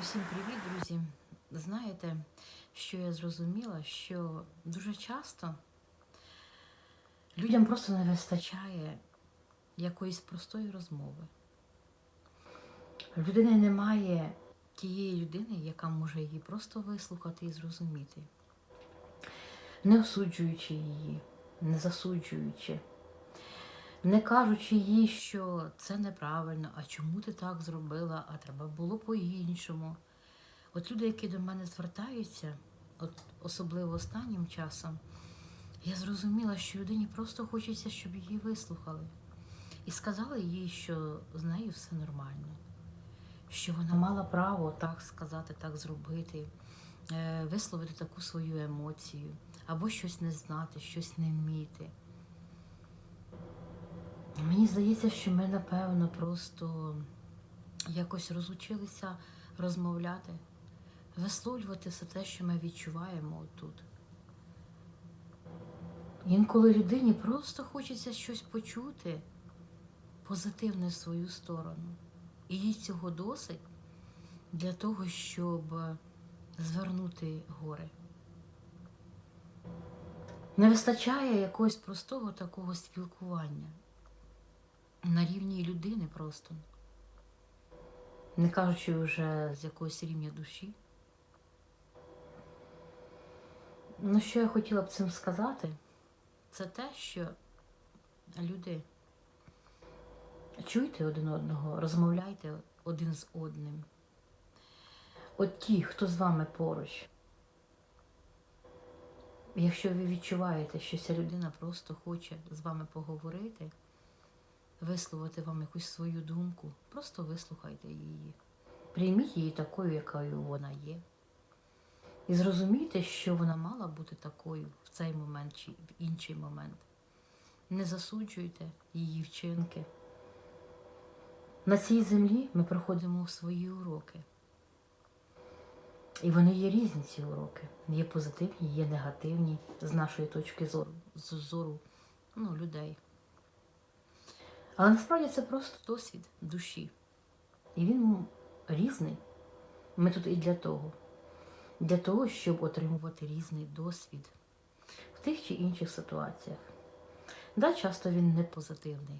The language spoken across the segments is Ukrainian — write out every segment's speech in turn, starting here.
Усім привіт, друзі! Знаєте, що я зрозуміла, що дуже часто людям просто не вистачає якоїсь простої розмови. Людини немає тієї людини, яка може її просто вислухати і зрозуміти, не осуджуючи її, не засуджуючи, не кажучи їй, що це неправильно, а чому ти так зробила, а треба було по-іншому. От люди, які до мене звертаються, от особливо останнім часом, я зрозуміла, що людині просто хочеться, щоб її вислухали. І сказали їй, що з нею все нормально, що вона мала право так сказати, так зробити, е, висловити таку свою емоцію, або щось не знати, щось не вміти. Мені здається, що ми, напевно, просто якось розучилися розмовляти, висловлювати все те, що ми відчуваємо отут. Інколи людині просто хочеться щось почути позитивне в свою сторону. І їй цього досить для того, щоб звернути гори. Не вистачає якогось простого такого спілкування на рівні людини просто. Не кажучи вже з якогось рівня душі. Ну, що я хотіла б цим сказати, це те, що люди чуйте один одного, розмовляйте один з одним. От ті, хто з вами поруч. Якщо ви відчуваєте, що ця людина просто хоче з вами поговорити, висловити вам якусь свою думку, просто вислухайте її. Прийміть її такою, якою вона є. І зрозумійте, що вона мала бути такою в цей момент чи в інший момент. Не засуджуйте її вчинки. На цій землі ми проходимо свої уроки. І вони є різні, ці уроки. Є позитивні, є негативні з нашої точки зору, з зору ну, людей. Але насправді це просто досвід душі. І він різний. Ми тут і для того. Для того, щоб отримувати різний досвід в тих чи інших ситуаціях. Да, часто він не позитивний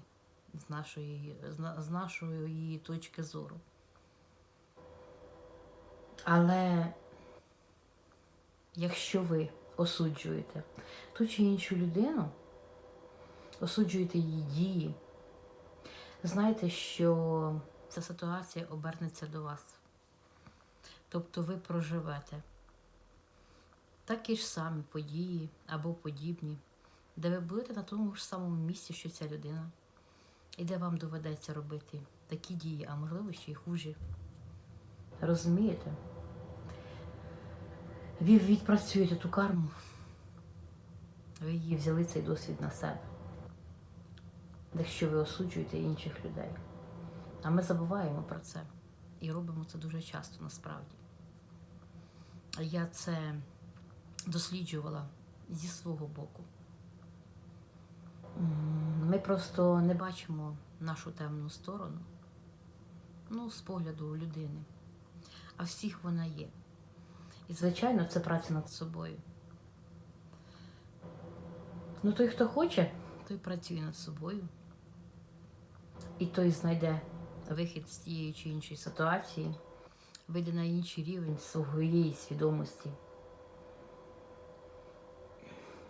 з нашої, з нашої точки зору. Але якщо ви осуджуєте ту чи іншу людину, осуджуєте її дії, знайте, що ця ситуація обернеться до вас. Тобто ви проживете такі ж самі події або подібні, де ви будете на тому ж самому місці, що ця людина, і де вам доведеться робити такі дії, а можливо ще й хужі. Розумієте? Ви відпрацюєте ту карму, ви її взяли цей досвід на себе, якщо ви осуджуєте інших людей. А ми забуваємо про це і робимо це дуже часто насправді. Я це досліджувала зі свого боку. Ми просто не бачимо нашу темну сторону, ну, з погляду людини. А всіх вона є. І, звичайно, це праця над собою. Ну, той, хто хоче, той працює над собою. І той знайде вихід з тієї чи іншої ситуації, вийде на інший рівень своєї свідомості,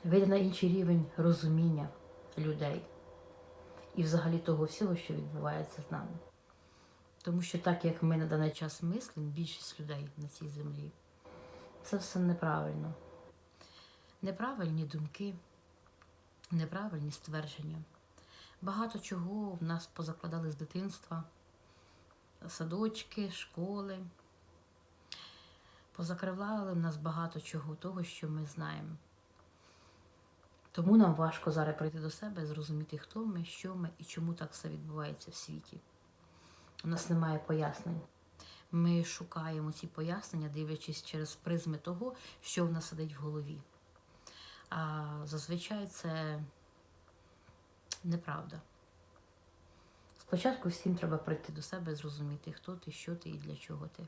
вийде на інший рівень розуміння людей і взагалі того всього, що відбувається з нами. Тому що так як ми на даний час мислимо, більшість людей на цій землі, це все неправильно. Неправильні думки, неправильні ствердження. Багато чого в нас позакладали з дитинства, садочки, школи. Позакривали в нас багато чого того, що ми знаємо. Тому нам важко зараз прийти до себе, зрозуміти, хто ми, що ми і чому так все відбувається в світі. У нас немає пояснень. Ми шукаємо ці пояснення, дивлячись через призми того, що в нас сидить в голові. А зазвичай це неправда. Спочатку всім треба прийти до себе, зрозуміти, хто ти, що ти і для чого ти.